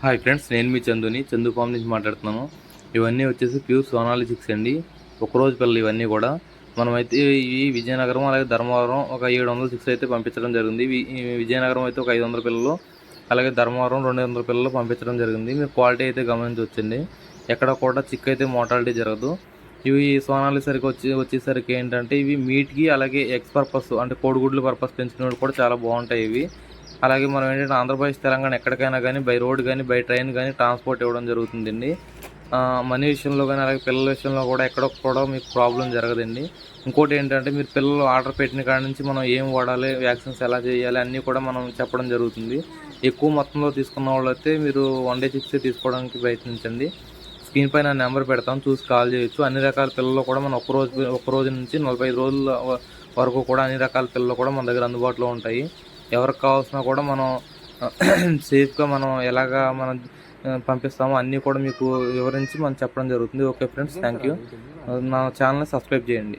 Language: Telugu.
హాయ్ ఫ్రెండ్స్ నేను మీ చందుని చందు ఫామ్ నుంచి మాట్లాడుతున్నాను. ఇవన్నీ వచ్చేసి ప్యూర్ సోనాలిజిక్స్ అండి. ఒకరోజు పిల్లలు ఇవన్నీ కూడా. మనమైతే ఈ విజయనగరం అలాగే ధర్మవరం ఒక ఏడు వందల సిక్స్ అయితే పంపించడం జరిగింది. ఈ విజయనగరం అయితే ఒక ఐదు వందల పిల్లలు అలాగే ధర్మవరం రెండు వందల పిల్లలు పంపించడం జరిగింది. మీరు క్వాలిటీ అయితే గమనించవచ్చండి. ఎక్కడ కూడా చిక్ అయితే మోటాలిటీ జరగదు. ఇవి సోనాలి సరికి వచ్చి వచ్చేసరికి ఏంటంటే ఇవి మీట్కి అలాగే ఎగ్స్ పర్పస్ అంటే కోడిగుడ్ల పర్పస్ పెంచుకునేవి కూడా చాలా బాగుంటాయి ఇవి. అలాగే మనం ఏంటంటే ఆంధ్రప్రదేశ్ తెలంగాణ ఎక్కడికైనా కానీ బై రోడ్ కానీ బై ట్రైన్ కానీ ట్రాన్స్పోర్ట్ ఇవ్వడం జరుగుతుందండి. మనీ విషయంలో కానీ అలాగే పిల్లల విషయంలో కూడా ఎక్కడ కూడా మీకు ప్రాబ్లం జరగదండి. ఇంకోటి ఏంటంటే మీరు పిల్లలు ఆర్డర్ పెట్టిన కాడ నుంచి మనం ఏం వాడాలి వ్యాక్సిన్స్ ఎలా చేయాలి అన్నీ కూడా మనం చెప్పడం జరుగుతుంది. ఎక్కువ మొత్తంలో తీసుకున్న వాళ్ళైతే మీరు వన్ డే చిక్స్ తీసుకోవడానికి ప్రయత్నించండి. స్క్రీన్ పైన నెంబర్ పెడతాం చూసి కాల్ చేయొచ్చు. అన్ని రకాల పిల్లలు కూడా మనం ఒక రోజు ఒక రోజు నుంచి నలభై ఐదు రోజుల వరకు కూడా అన్ని రకాల పిల్లలు కూడా మన దగ్గర అందుబాటులో ఉంటాయి. ఎవరికి కావాల్సినా కూడా మనం సేఫ్గా మనం ఎలాగా మనం పంపిస్తామో అన్నీ కూడా మీకు వివరించి మనం చెప్పడం జరుగుతుంది. ఓకే ఫ్రెండ్స్ థ్యాంక్ యూ నా ఛానల్ని సబ్స్క్రైబ్ చేయండి.